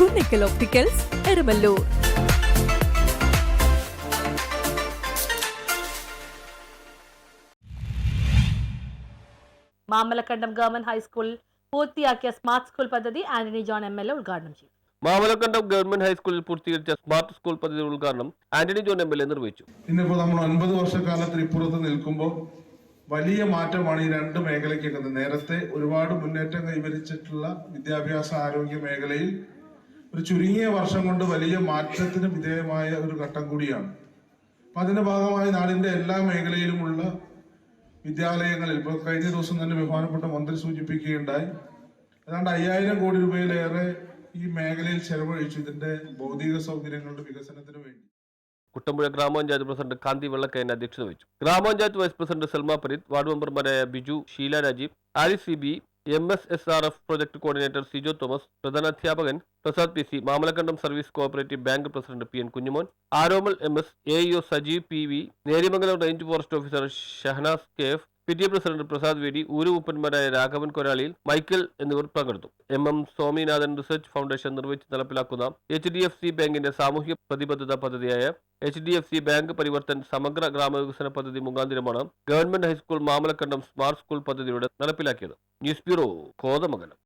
Kunnickal opticals Erumalloor Mamalakkandam government ഹൈസ്കൂളിൽ പൂർത്തിയാക്കിയ smart school പദ്ധതി Antony John M L A ഉദ്ഘാടനം ചെയ്തു. മാമലക്കണ്ടം ഗവൺമെന്റ് ഹൈസ്കൂളിൽ പൂർത്തീകരിച്ച സ്മാർട്ട് സ്കൂൾ പദ്ധതി ഉദ്ഘാടനം Antony John M L A നിർവഹിച്ചു. ഇന്നിപ്പോൾ നമ്മൾ ഒൻപത് വർഷക്കാലത്തിന് ഇപ്പുറത്ത് നിൽക്കുമ്പോൾ വലിയ മാറ്റമാണ് ഈ രണ്ട് മേഖലയ്ക്കൊക്കെ നേരത്തെ ഒരുപാട് മുന്നേറ്റം കൈവരിച്ചിട്ടുള്ള വിദ്യാഭ്യാസ ആരോഗ്യ മേഖലയിൽ ഒരു ചുരുങ്ങിയ വർഷം കൊണ്ട് വലിയ മാറ്റത്തിന് വിധേയമായ ഒരു ഘട്ടം കൂടിയാണ്. അപ്പൊ ഭാഗമായി നാടിന്റെ എല്ലാ മേഖലയിലുമുള്ള വിദ്യാലയങ്ങളിൽ ഇപ്പോൾ കഴിഞ്ഞ ദിവസം തന്നെ ബഹുമാനപ്പെട്ട മന്ത്രി സൂചിപ്പിക്കുകയുണ്ടായി. ഏതാണ്ട് അയ്യായിരം കോടി രൂപയിലേറെ ഈ മേഖലയിൽ ചെലവഴിച്ചു ഇതിന്റെ ഭൗതിക സൗകര്യങ്ങളുടെ വികസനത്തിന് വേണ്ടി. കുട്ടമ്പുഴ ഗ്രാമപഞ്ചായത്ത് പ്രസിഡന്റ് കാന്തി വെള്ളക്കയൻ അധ്യക്ഷത വഹിച്ചു. ഗ്രാമപഞ്ചായത്ത് vice president Salma Pareeth ward മെമ്പർമാരായ Biju Sheela Rajeev Arif C B M S S R F project coordinator Sijo Thomas പ്രധാനാധ്യാപകൻ Prasad P C Mamalakkandam service cooperative bank president P N Kunjumon Aromal M S A Sajeev P V Nerimangalam range forest officer Shahanas K F P T A president Prasad വേടി ഊരുമുപ്പന്മാരായ രാഘവൻ കൊരാളിയിൽ മൈക്കിൾ എന്നിവർ പങ്കെടുത്തു. M M Swaminathan research foundation നിർവഹിച്ച് നടപ്പിലാക്കുന്ന H D F C ബാങ്കിന്റെ സാമൂഹ്യ പ്രതിബദ്ധത പദ്ധതിയായ H D F C bank Parivartan സമഗ്ര ഗ്രാമവികസന പദ്ധതി മുഖാന്തിരമാണ് government high school Mamalakkandam smart school പദ്ധതിയുടെ നടപ്പിലാക്കിയത്. News bureau Kothamangalam.